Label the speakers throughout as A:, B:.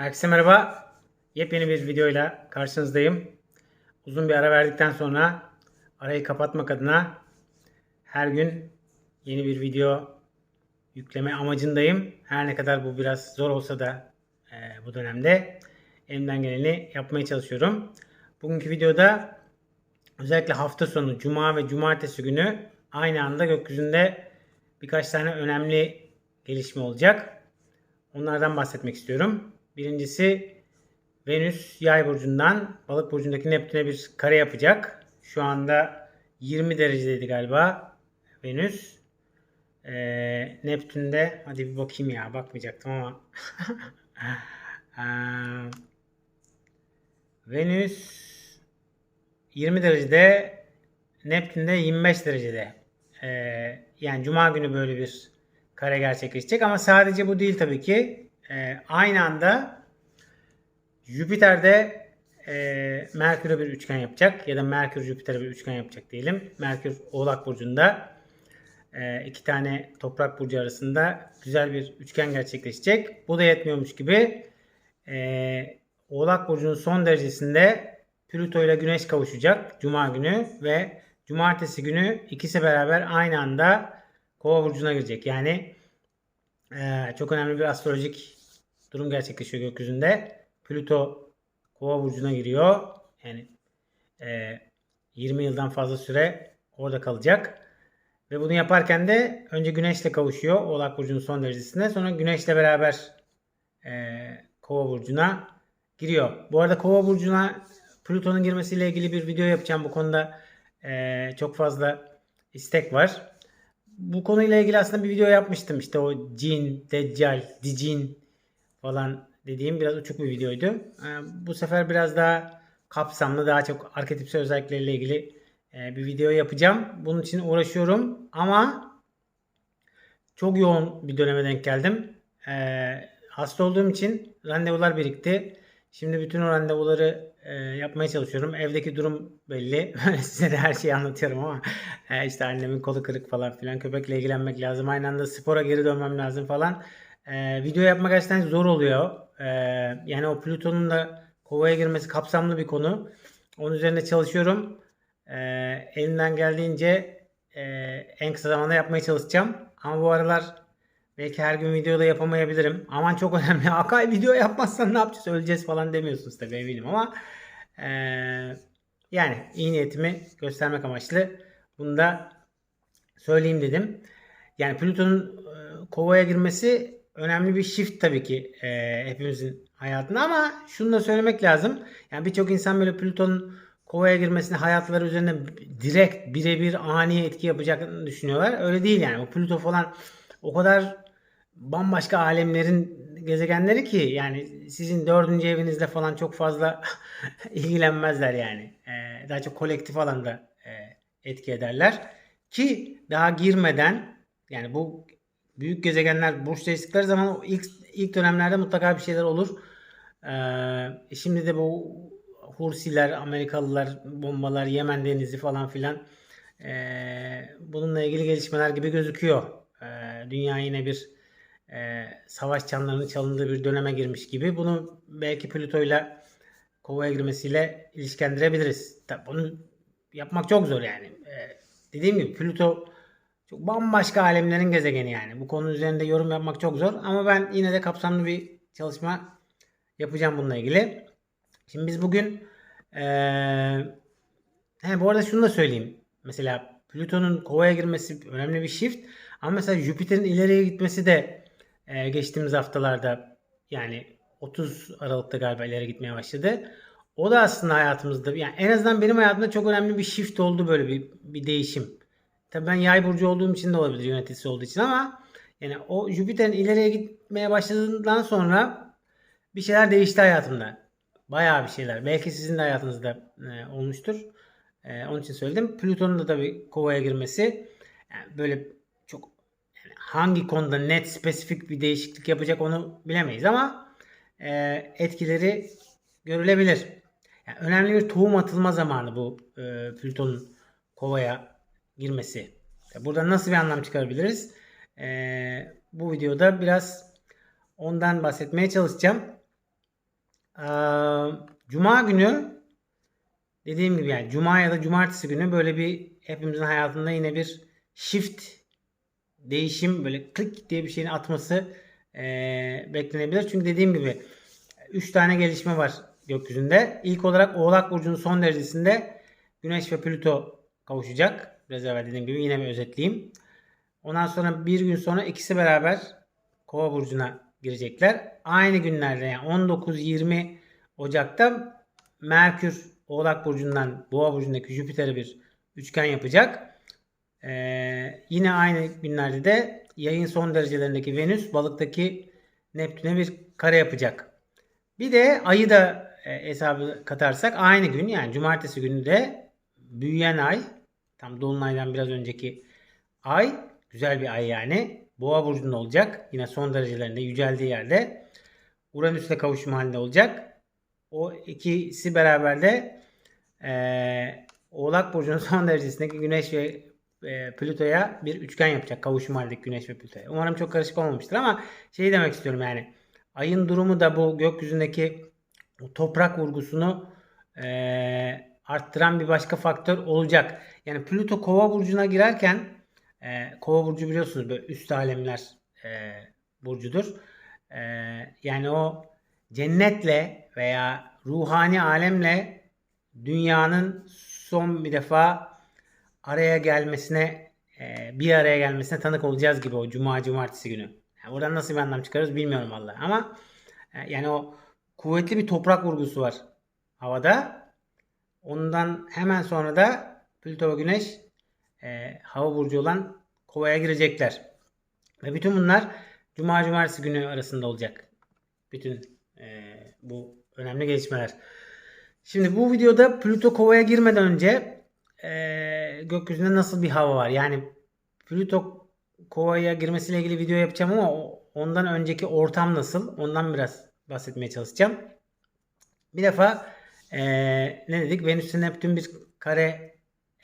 A: Herkese merhaba. Yepyeni bir videoyla karşınızdayım. Uzun bir ara verdikten sonra arayı kapatmak adına her gün yeni bir video yükleme amacındayım. Her ne kadar bu biraz zor olsa da e, bu dönemde elimden geleni yapmaya çalışıyorum. Bugünkü videoda özellikle hafta sonu cuma ve cumartesi günü aynı anda gökyüzünde birkaç tane önemli gelişme olacak. Onlardan bahsetmek istiyorum. Birincisi Venüs yay burcundan balık burcundaki Neptün'e bir kare yapacak. Şu anda 20 derecedeydi galiba Venüs. Ee, Neptün'de hadi bir bakayım ya bakmayacaktım ama Ee, Venüs 20 derecede Neptün'de 25 derecede. Ee, yani Cuma günü böyle bir kare gerçekleşecek ama sadece bu değil tabii ki. Ee, aynı anda Jüpiter'de e, Merkür'e bir üçgen yapacak ya da Merkür Jüpiter'e bir üçgen yapacak diyelim. Merkür Oğlak Burcu'nda e, iki tane toprak burcu arasında güzel bir üçgen gerçekleşecek. Bu da yetmiyormuş gibi e, Oğlak Burcu'nun son derecesinde Plüto ile Güneş kavuşacak Cuma günü ve Cumartesi günü ikisi beraber aynı anda Kova Burcu'na girecek. Yani e, çok önemli bir astrolojik durum gerçekleşiyor gökyüzünde. Plüto Kova burcuna giriyor. Yani e, 20 yıldan fazla süre orada kalacak. Ve bunu yaparken de önce Güneş'le kavuşuyor Oğlak burcunun son derecesinde. Sonra Güneş'le beraber e, Kova burcuna giriyor. Bu arada Kova burcuna Plüton'un girmesiyle ilgili bir video yapacağım. Bu konuda e, çok fazla istek var. Bu konuyla ilgili aslında bir video yapmıştım. İşte o cin, deccal, dicin falan dediğim biraz uçuk bir videoydu. Ee, Bu sefer biraz daha kapsamlı, daha çok arketipsel özellikleriyle ilgili e, bir video yapacağım. Bunun için uğraşıyorum ama çok yoğun bir döneme denk geldim. Ee, Hasta olduğum için randevular birikti. Şimdi bütün o randevuları e, yapmaya çalışıyorum. Evdeki durum belli. Size de her şeyi anlatıyorum ama e, işte annemin kolu kırık falan filan. Köpekle ilgilenmek lazım. Aynı anda spora geri dönmem lazım falan. E, video yapmak gerçekten zor oluyor. E, yani o Plüton'un da kovaya girmesi kapsamlı bir konu. Onun üzerine çalışıyorum. E, elimden geldiğince e, en kısa zamanda yapmaya çalışacağım. Ama bu aralar belki her gün video yapamayabilirim. Aman çok önemli. Akay video yapmazsan ne yapacağız? Öleceğiz falan demiyorsunuz tabii eminim ama e, yani iyi niyetimi göstermek amaçlı bunu da söyleyeyim dedim. Yani Plüton'un e, kovaya girmesi önemli bir shift tabii ki e, hepimizin hayatında ama şunu da söylemek lazım. Yani birçok insan böyle Plüton'un kovaya girmesini hayatları üzerine direkt birebir ani etki yapacağını düşünüyorlar. Öyle değil yani. O Plüto falan o kadar bambaşka alemlerin gezegenleri ki yani sizin dördüncü evinizde falan çok fazla ilgilenmezler yani. Ee, daha çok kolektif alanda e, etki ederler. Ki daha girmeden yani bu büyük gezegenler burç değiştikleri zaman ilk ilk dönemlerde mutlaka bir şeyler olur. Ee, şimdi de bu Hursiler, Amerikalılar, bombalar, Yemen denizi falan filan ee, bununla ilgili gelişmeler gibi gözüküyor. Ee, dünya yine bir e, savaş çanlarının çalındığı bir döneme girmiş gibi. Bunu belki Plüto ile kovaya girmesiyle ilişkilendirebiliriz. Tabii bunu yapmak çok zor yani. Ee, dediğim gibi Plüto çok bambaşka alemlerin gezegeni yani. Bu konu üzerinde yorum yapmak çok zor ama ben yine de kapsamlı bir çalışma yapacağım bununla ilgili. Şimdi biz bugün ee, he, bu arada şunu da söyleyeyim. Mesela Plüton'un kovaya girmesi önemli bir shift. Ama mesela Jüpiter'in ileriye gitmesi de e, geçtiğimiz haftalarda yani 30 Aralık'ta galiba ileri gitmeye başladı. O da aslında hayatımızda yani en azından benim hayatımda çok önemli bir shift oldu böyle bir, bir değişim. Tabii ben yay burcu olduğum için de olabilir yöneticisi olduğu için ama yani o Jüpiter'in ileriye gitmeye başladığından sonra bir şeyler değişti hayatımda. Bayağı bir şeyler. Belki sizin de hayatınızda e, olmuştur. E, onun için söyledim. Plüton'un da tabii kovaya girmesi yani böyle çok yani hangi konuda net spesifik bir değişiklik yapacak onu bilemeyiz ama e, etkileri görülebilir. Yani önemli bir tohum atılma zamanı bu e, Plüton'un kovaya girmesi. Burada nasıl bir anlam çıkarabiliriz? E, bu videoda biraz ondan bahsetmeye çalışacağım. Ee, Cuma günü dediğim gibi yani Cuma ya da Cumartesi günü böyle bir hepimizin hayatında yine bir shift değişim böyle klik diye bir şeyin atması ee, beklenebilir. Çünkü dediğim gibi 3 tane gelişme var gökyüzünde. İlk olarak Oğlak Burcu'nun son derecesinde Güneş ve Plüto kavuşacak. Biraz evvel dediğim gibi yine bir özetleyeyim. Ondan sonra bir gün sonra ikisi beraber Kova Burcu'na girecekler. Aynı günlerde yani 19-20 Ocak'ta Merkür Oğlak Burcu'ndan Boğa Burcu'ndaki Jüpiter'e bir üçgen yapacak. Ee, yine aynı günlerde de yayın son derecelerindeki Venüs balıktaki Neptün'e bir kare yapacak. Bir de ayı da e, hesabı katarsak aynı gün yani cumartesi günü de büyüyen ay tam dolunaydan biraz önceki ay güzel bir ay yani boğa burcunda olacak. Yine son derecelerinde yüceldiği yerde Uranüs'le kavuşum halinde olacak. O ikisi beraber de e, Oğlak burcunun son derecesindeki Güneş ve e, Plüto'ya bir üçgen yapacak. Kavuşum halindeki Güneş ve Plüto'ya. Umarım çok karışık olmamıştır ama şey demek istiyorum yani. Ayın durumu da bu gökyüzündeki o toprak vurgusunu e, arttıran bir başka faktör olacak. Yani Plüto Kova burcuna girerken e, Kova burcu biliyorsunuz böyle üst alemler e, burcudur. E, yani o cennetle veya ruhani alemle dünyanın son bir defa araya gelmesine e, bir araya gelmesine tanık olacağız gibi o cuma cumartesi günü. Yani buradan nasıl bir anlam çıkarırız bilmiyorum vallahi ama e, yani o kuvvetli bir toprak vurgusu var havada. Ondan hemen sonra da Plüto ve Güneş e, hava burcu olan Kova'ya girecekler. Ve bütün bunlar Cuma Cumartesi günü arasında olacak. Bütün e, bu önemli gelişmeler. Şimdi bu videoda Plüto Kova'ya girmeden önce e, gökyüzünde nasıl bir hava var? Yani Plüto Kova'ya girmesiyle ilgili video yapacağım ama ondan önceki ortam nasıl? Ondan biraz bahsetmeye çalışacağım. Bir defa e, ne dedik? Venüs ile Neptün bir kare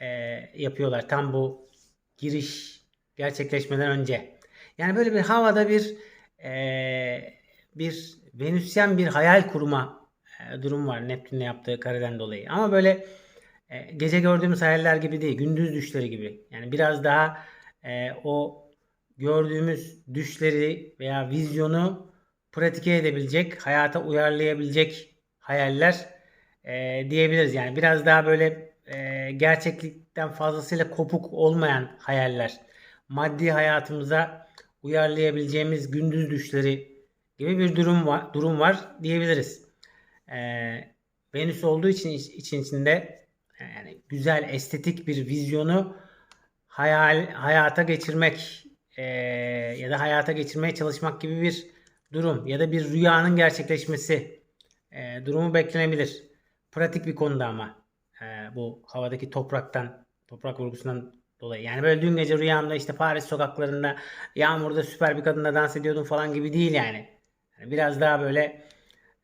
A: e, yapıyorlar. Tam bu giriş gerçekleşmeden önce. Yani böyle bir havada bir e, bir Venüsyen bir hayal kurma e, durum var Neptün'le yaptığı kareden dolayı. Ama böyle e, gece gördüğümüz hayaller gibi değil. Gündüz düşleri gibi. Yani biraz daha e, o gördüğümüz düşleri veya vizyonu pratike edebilecek, hayata uyarlayabilecek hayaller e, diyebiliriz. Yani biraz daha böyle e, gerçeklikten fazlasıyla kopuk olmayan hayaller. Maddi hayatımıza uyarlayabileceğimiz gündüz düşleri gibi bir durum var, durum var diyebiliriz. E, Venüs olduğu için için içinde yani güzel estetik bir vizyonu hayal hayata geçirmek e, ya da hayata geçirmeye çalışmak gibi bir durum ya da bir rüyanın gerçekleşmesi e, durumu beklenebilir. Pratik bir konuda ama e, bu havadaki topraktan, toprak vurgusundan dolayı. Yani böyle dün gece rüyamda işte Paris sokaklarında yağmurda süper bir kadınla dans ediyordum falan gibi değil yani. yani biraz daha böyle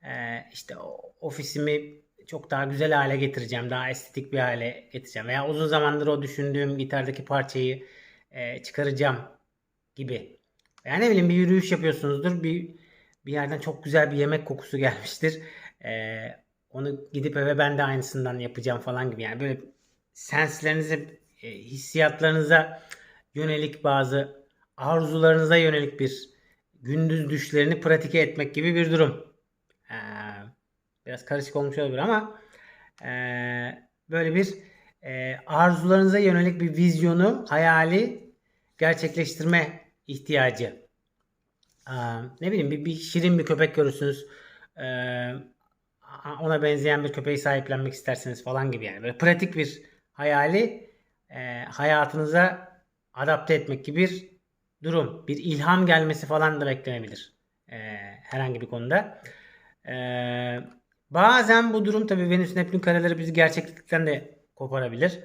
A: e, işte ofisimi çok daha güzel hale getireceğim. Daha estetik bir hale getireceğim. Veya uzun zamandır o düşündüğüm gitardaki parçayı e, çıkaracağım gibi. Yani ne bileyim bir yürüyüş yapıyorsunuzdur. Bir bir yerden çok güzel bir yemek kokusu gelmiştir. Ee, onu gidip eve ben de aynısından yapacağım falan gibi. Yani böyle senslerinize, e, hissiyatlarınıza yönelik bazı arzularınıza yönelik bir gündüz düşlerini pratike etmek gibi bir durum. Ee, biraz karışık olmuş olabilir ama e, böyle bir e, arzularınıza yönelik bir vizyonu, hayali gerçekleştirme ihtiyacı. Ne bileyim bir, bir şirin bir köpek görürsünüz. Ee, ona benzeyen bir köpeği sahiplenmek isterseniz falan gibi yani. Böyle pratik bir hayali e, hayatınıza adapte etmek gibi bir durum. Bir ilham gelmesi falan da beklenebilir. E, herhangi bir konuda. E, bazen bu durum tabi Venüs Neptün kareleri bizi gerçeklikten de koparabilir.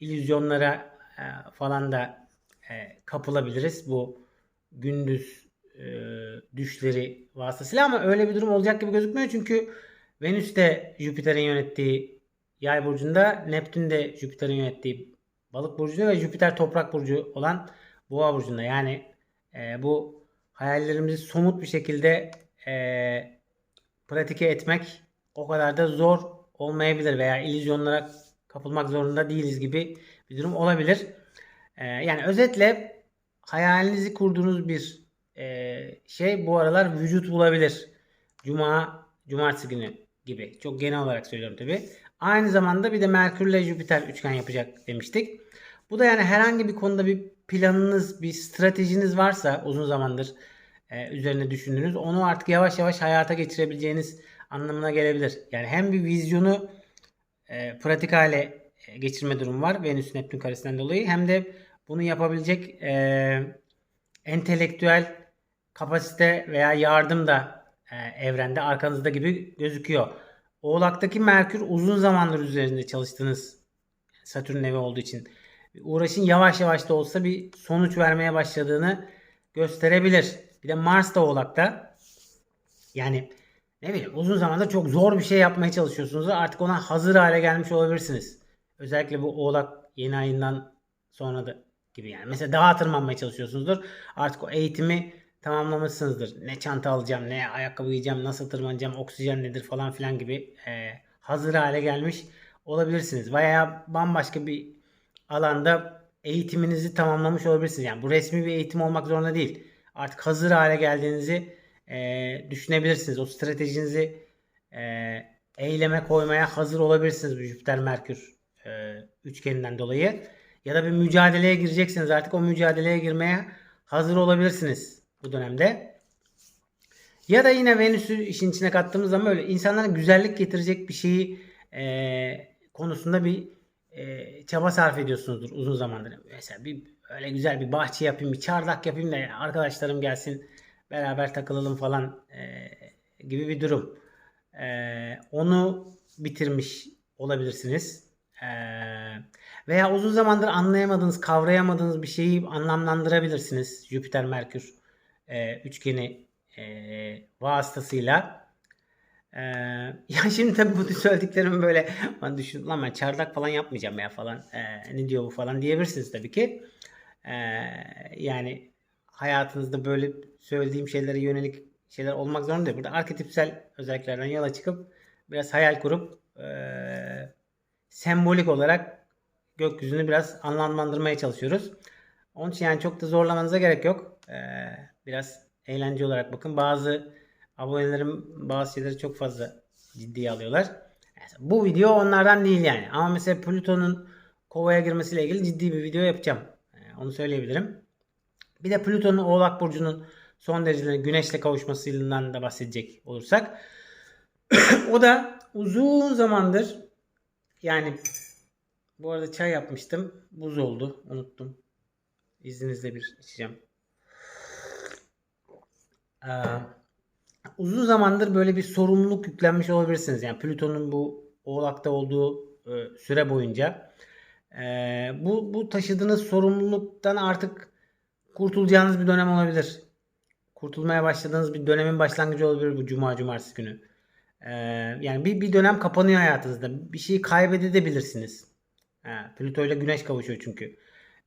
A: İllüzyonlara e, falan da e, kapılabiliriz. Bu gündüz e, düşleri vasıtasıyla ama öyle bir durum olacak gibi gözükmüyor çünkü Venüs de Jüpiter'in yönettiği Yay burcunda, Neptün de Jüpiter'in yönettiği Balık burcunda ve Jüpiter Toprak burcu olan Boğa burcunda. Yani e, bu hayallerimizi somut bir şekilde e, pratike etmek o kadar da zor olmayabilir veya illüzyonlara kapılmak zorunda değiliz gibi bir durum olabilir. Ee, yani özetle hayalinizi kurduğunuz bir e, şey bu aralar vücut bulabilir. Cuma, cumartesi günü gibi. Çok genel olarak söylüyorum tabi. Aynı zamanda bir de Merkür ile Jüpiter üçgen yapacak demiştik. Bu da yani herhangi bir konuda bir planınız, bir stratejiniz varsa uzun zamandır e, üzerine düşündüğünüz onu artık yavaş yavaş hayata geçirebileceğiniz anlamına gelebilir. Yani hem bir vizyonu e, pratik hale e, geçirme durumu var Venüs Neptün karesinden dolayı hem de bunu yapabilecek e, entelektüel kapasite veya yardım da evrende arkanızda gibi gözüküyor. Oğlak'taki Merkür uzun zamandır üzerinde çalıştığınız Satürn evi olduğu için uğraşın yavaş yavaş da olsa bir sonuç vermeye başladığını gösterebilir. Bir de Mars da Oğlak'ta. Yani ne bileyim uzun zamandır çok zor bir şey yapmaya çalışıyorsunuz. Artık ona hazır hale gelmiş olabilirsiniz. Özellikle bu Oğlak yeni ayından sonra da gibi yani. Mesela dağa tırmanmaya çalışıyorsunuzdur. Artık o eğitimi tamamlamışsınızdır. Ne çanta alacağım, ne ayakkabı giyeceğim, nasıl tırmanacağım, oksijen nedir falan filan gibi e, hazır hale gelmiş olabilirsiniz. Veya bambaşka bir alanda eğitiminizi tamamlamış olabilirsiniz. Yani bu resmi bir eğitim olmak zorunda değil. Artık hazır hale geldiğinizi e, düşünebilirsiniz. O stratejinizi e, eyleme koymaya hazır olabilirsiniz bu Jüpiter Merkür e, üçgeninden dolayı. Ya da bir mücadeleye gireceksiniz. Artık o mücadeleye girmeye hazır olabilirsiniz bu dönemde. Ya da yine Venüs'ü işin içine kattığımız zaman böyle insanlara güzellik getirecek bir şeyi e, konusunda bir e, çaba sarf ediyorsunuzdur uzun zamandır. Mesela bir öyle güzel bir bahçe yapayım, bir çardak yapayım da arkadaşlarım gelsin beraber takılalım falan e, gibi bir durum. E, onu bitirmiş olabilirsiniz. E, veya uzun zamandır anlayamadığınız, kavrayamadığınız bir şeyi anlamlandırabilirsiniz. Jüpiter Merkür e, üçgeni e, vasıtasıyla. Ee, ya şimdi tabii bu söylediklerim böyle ben düşün lan ben çardak falan yapmayacağım ya falan ee, ne diyor bu falan diyebilirsiniz tabii ki. Ee, yani hayatınızda böyle söylediğim şeylere yönelik şeyler olmak zorunda değil. Burada arketipsel özelliklerden yola çıkıp biraz hayal kurup e, sembolik olarak gökyüzünü biraz anlamlandırmaya çalışıyoruz. Onun için yani çok da zorlamanıza gerek yok. Ee, biraz eğlence olarak bakın. Bazı abonelerim bazı şeyleri çok fazla ciddiye alıyorlar. Bu video onlardan değil yani. Ama mesela Plüton'un kovaya girmesiyle ilgili ciddi bir video yapacağım. Onu söyleyebilirim. Bir de Plüton'un Oğlak Burcu'nun son derecede güneşle kavuşmasından da bahsedecek olursak. o da uzun zamandır yani bu arada çay yapmıştım. Buz oldu. Unuttum. İzninizle bir içeceğim. Ee, uzun zamandır böyle bir sorumluluk yüklenmiş olabilirsiniz. Yani Plüton'un bu Oğlak'ta olduğu e, süre boyunca e, bu bu taşıdığınız sorumluluktan artık kurtulacağınız bir dönem olabilir. Kurtulmaya başladığınız bir dönemin başlangıcı olabilir bu cuma cumartesi günü. E, yani bir, bir dönem kapanıyor hayatınızda. Bir şeyi kaybedebilirsiniz. E, Plüto ile Güneş kavuşuyor çünkü.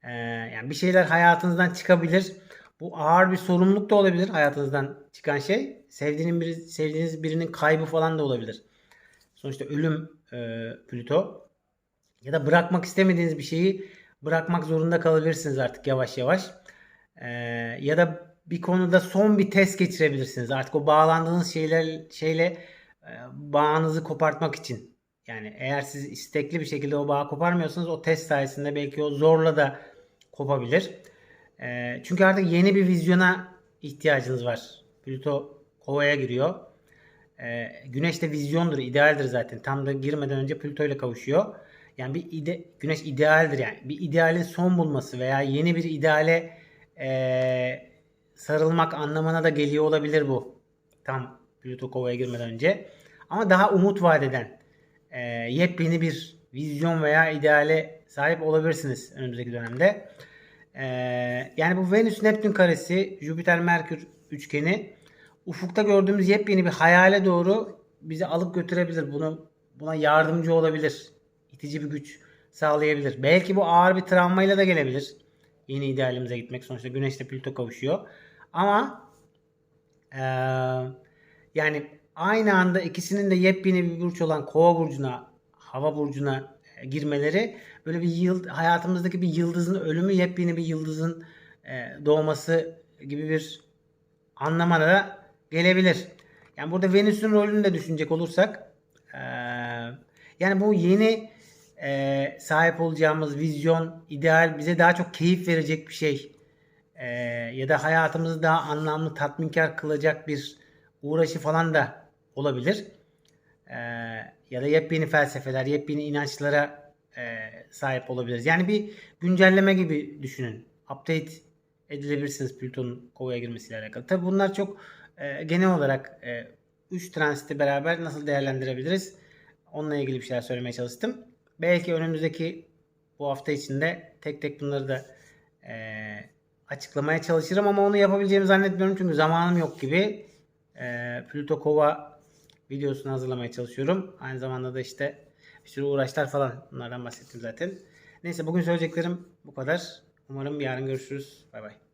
A: E, yani bir şeyler hayatınızdan çıkabilir. Bu ağır bir sorumluluk da olabilir hayatınızdan çıkan şey. Sevdiğiniz, biri, sevdiğiniz birinin kaybı falan da olabilir. Sonuçta ölüm e, Plüto. Ya da bırakmak istemediğiniz bir şeyi bırakmak zorunda kalabilirsiniz artık yavaş yavaş. E, ya da bir konuda son bir test geçirebilirsiniz. Artık o bağlandığınız şeyler şeyle e, bağınızı kopartmak için. Yani eğer siz istekli bir şekilde o bağı koparmıyorsanız o test sayesinde belki o zorla da kopabilir. E, çünkü artık yeni bir vizyona ihtiyacınız var. Plüto kovaya giriyor. E, güneş de vizyondur, idealdir zaten. Tam da girmeden önce Plüto ile kavuşuyor. Yani bir ide, güneş idealdir yani. Bir idealin son bulması veya yeni bir ideale e, sarılmak anlamına da geliyor olabilir bu. Tam Plüto kovaya girmeden önce. Ama daha umut vadeden e, yepyeni bir vizyon veya ideale sahip olabilirsiniz önümüzdeki dönemde. E, yani bu Venüs Neptün karesi, Jüpiter Merkür üçgeni ufukta gördüğümüz yepyeni bir hayale doğru bizi alıp götürebilir. Bunu buna yardımcı olabilir. İtici bir güç sağlayabilir. Belki bu ağır bir travmayla da gelebilir. Yeni idealimize gitmek. Sonuçta Güneşle Plüto kavuşuyor. Ama ee, yani aynı anda ikisinin de yepyeni bir burç olan Kova burcuna, Hava burcuna girmeleri böyle bir yıl hayatımızdaki bir yıldızın ölümü, yepyeni bir yıldızın e, doğması gibi bir anlamına da gelebilir. Yani burada Venüs'ün rolünü de düşünecek olursak e, yani bu yeni e, sahip olacağımız vizyon, ideal bize daha çok keyif verecek bir şey e, ya da hayatımızı daha anlamlı, tatminkar kılacak bir uğraşı falan da olabilir. E, ya da yepyeni felsefeler, yepyeni inançlara e, sahip olabiliriz. Yani bir güncelleme gibi düşünün. Update edilebilirsiniz Plüton'un kovaya girmesiyle alakalı. Tabi bunlar çok e, genel olarak 3 transiti beraber nasıl değerlendirebiliriz? Onunla ilgili bir şeyler söylemeye çalıştım. Belki önümüzdeki bu hafta içinde tek tek bunları da e, açıklamaya çalışırım ama onu yapabileceğimi zannetmiyorum çünkü zamanım yok gibi. E, Plüto Kova videosunu hazırlamaya çalışıyorum. Aynı zamanda da işte bir sürü uğraşlar falan bunlardan bahsettim zaten. Neyse bugün söyleyeceklerim bu kadar. Umarım yarın görüşürüz. Bay bay.